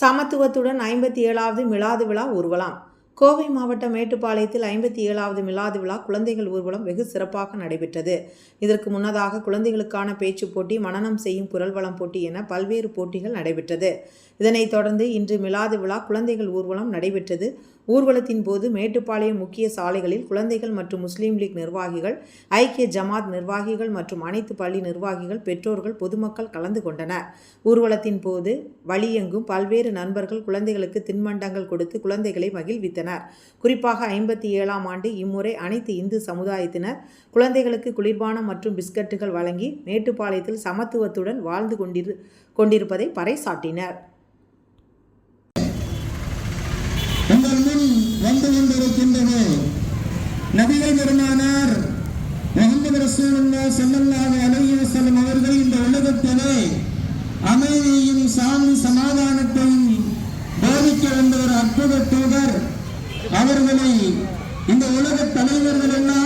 சமத்துவத்துடன் ஐம்பத்தி ஏழாவது மிலாது விழா ஊர்வலம். கோவை மாவட்டம் மேட்டுப்பாளையத்தில் ஐம்பத்தி ஏழாவது மிலாது விழா குழந்தைகள் ஊர்வலம் வெகு சிறப்பாக நடைபெற்றது. இதற்கு முன்னதாக குழந்தைகளுக்கான பேச்சுப் போட்டி மனனம் செய்யும் குரல் வளம் போட்டி என பல்வேறு போட்டிகள் நடைபெற்றது. இதனைத் தொடர்ந்து இன்று மிலாது விழா குழந்தைகள் ஊர்வலம் நடைபெற்றது. ஊர்வலத்தின் போது மேட்டுப்பாளையம் முக்கிய சாலைகளில் குழந்தைகள் மற்றும் முஸ்லீம் லீக் நிர்வாகிகள் ஐக்கிய ஜமாத் நிர்வாகிகள் மற்றும் அனைத்து பள்ளி நிர்வாகிகள் பெற்றோர்கள் பொதுமக்கள் கலந்து கொண்டனர். ஊர்வலத்தின் போது வழியெங்கும் பல்வேறு நண்பர்கள் குழந்தைகளுக்கு தின்பண்டங்கள் கொடுத்து குழந்தைகளை மகிழ்வித்தனர். குறிப்பாக ஐம்பத்தி ஏழாம் ஆண்டு இம்முறை அனைத்து இந்து சமுதாயத்தினர் குழந்தைகளுக்கு குளிர்பானம் மற்றும் பிஸ்கட்டுகள் வழங்கி மேட்டுப்பாளையத்தில் சமத்துவத்துடன் வாழ்ந்து கொண்டிரு கொண்டிருப்பதை பறைசாட்டினர் உங்கள் முன் வந்து கொண்டிருக்கின்றது நபிகள் பெருமானார் முகமது ரசூலுல்லா சல்லல்லாஹு அலைஹி வஸல்லம் அவர்கள் இந்த உலகத்திலே அமைதியையும் சாமி சமாதானத்தையும் போதிக்க வந்த ஒரு அற்புத தூதர் அவர்களை இந்த உலக தலைவர்கள் எல்லாம்